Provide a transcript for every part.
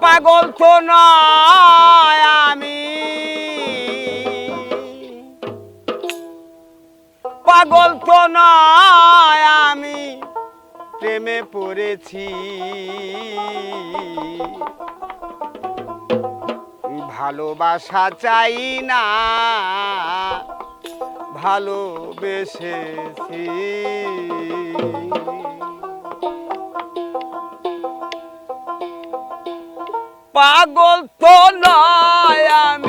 পাগল তো নয় আমি। পাগল তো নয় আমি। প্রেমে পড়েছি। ভালোবাসা চাই না ভালোবেসেছি। পাগল তো নয় আমি।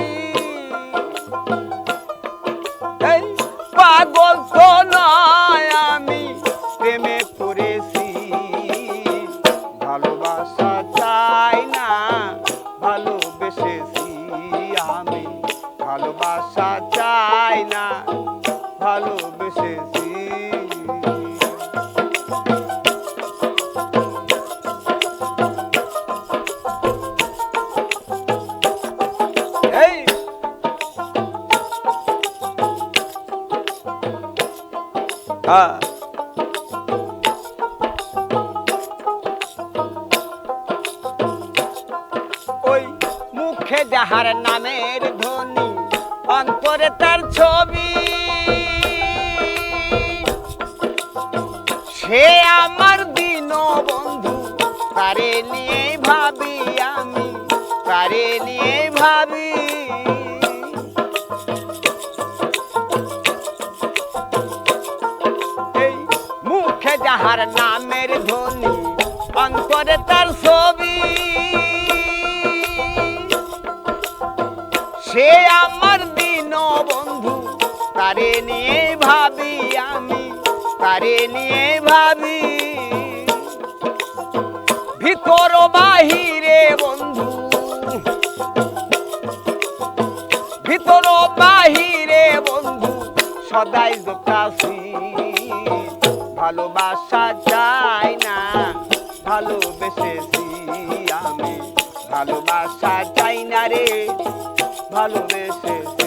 হ্যাঁ ওই মুখে যাহার নামের ধ্বনি, অন্তরে তার ছবি। সে আমার দিন বন্ধু তারে নিয়ে ভাবি আমি তারে নিয়ে ভাবি মুখে যাহার নামের ধ্বনি অন্তরে তার ছবি সে আমার দিন বন্ধু তারে নিয়ে ভাবি আমি তারে নিয়ে ভাবি ভিতর বাহিরে বন্ধু ভিতর বাহিরে বন্ধু সদাই দোকাশি ভালোবাসা যায় না। ভালোবেসেছি আমি। ভালোবাসা চাই না রে। ভালোবেসেছি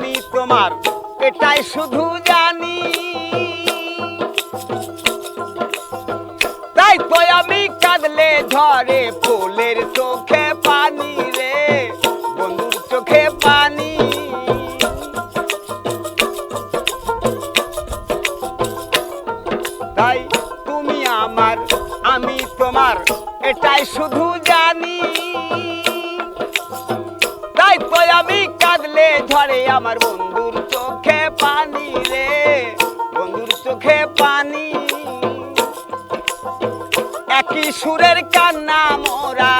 আমি তোমার, এটাই শুধু জানি। তাই তো আমি কাঁদলে ঝরে ফুলের চোখে পানি রে, বন্ধুর চোখে পানি। তাই তুমি আমার, আমি তোমার, এটাই শুধু জানি। তাই তো আমি কাঁদলে ঝরে আমার বন্ধুর চোখে পানি রে। বন্ধুর চোখে পানি। একই সুরের কান্না মোরা।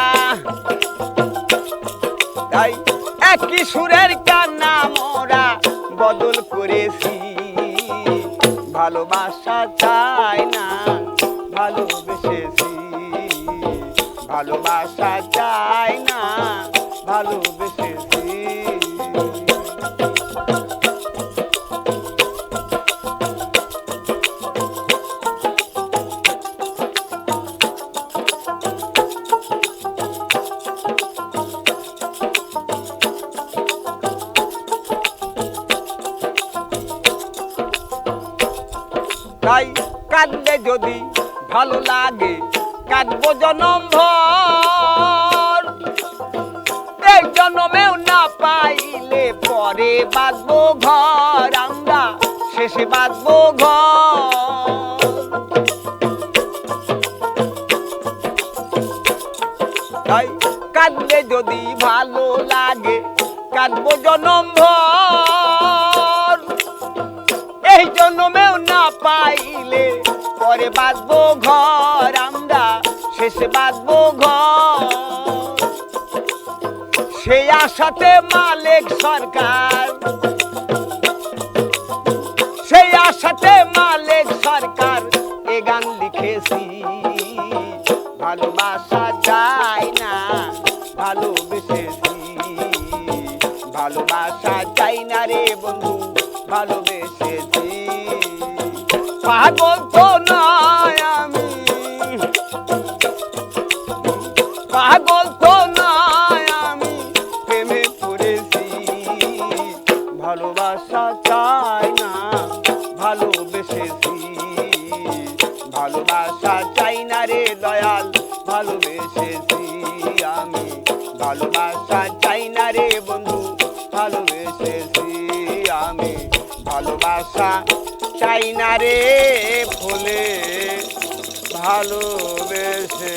তাই একই সুরের কান্না মোরা বদল করেছি। ভালোবাসা চাই না, ভালোবেসেছি। ভালোবাসা চাই না ভালোবেসেছি তাই কাঁদলে যদি ভালো লাগে, কাঁদবো জনম ভর। এই জনমেও না পাইলে পরে বাঁধবো ঘর, আমরা শেষে বাঁধবো ঘর। তাই কাঁদলে যদি ভালো লাগে, কাঁদবো জনম ভর। এই জন্মেও না পাইলে, পরে বাঁধবো ঘর আমরা, শেষে বাঁধবো ঘর। সেই আশাতে মালিক সরকার, সেই আশাতে মালিক সরকার, এ গান লিখেছি। ভালোবাসা চাই না, ভালোবেসেছি। ভালোবাসা চাই না রে বন্ধু ভালোবেসেছি পাগল তো নয় আমি। পাগল তো নয় আমি, প্রেমে পড়েছি। ভালোবাসা চাই না, ভালোবেসেছি। ভালোবাসা চাই না রে দয়াল, ভালোবেসেছি আমি। ভালোবাসা চাই না রে বন্ধু। ভালোবাসা চাই না রে ফুলে ভালোবেসেছি।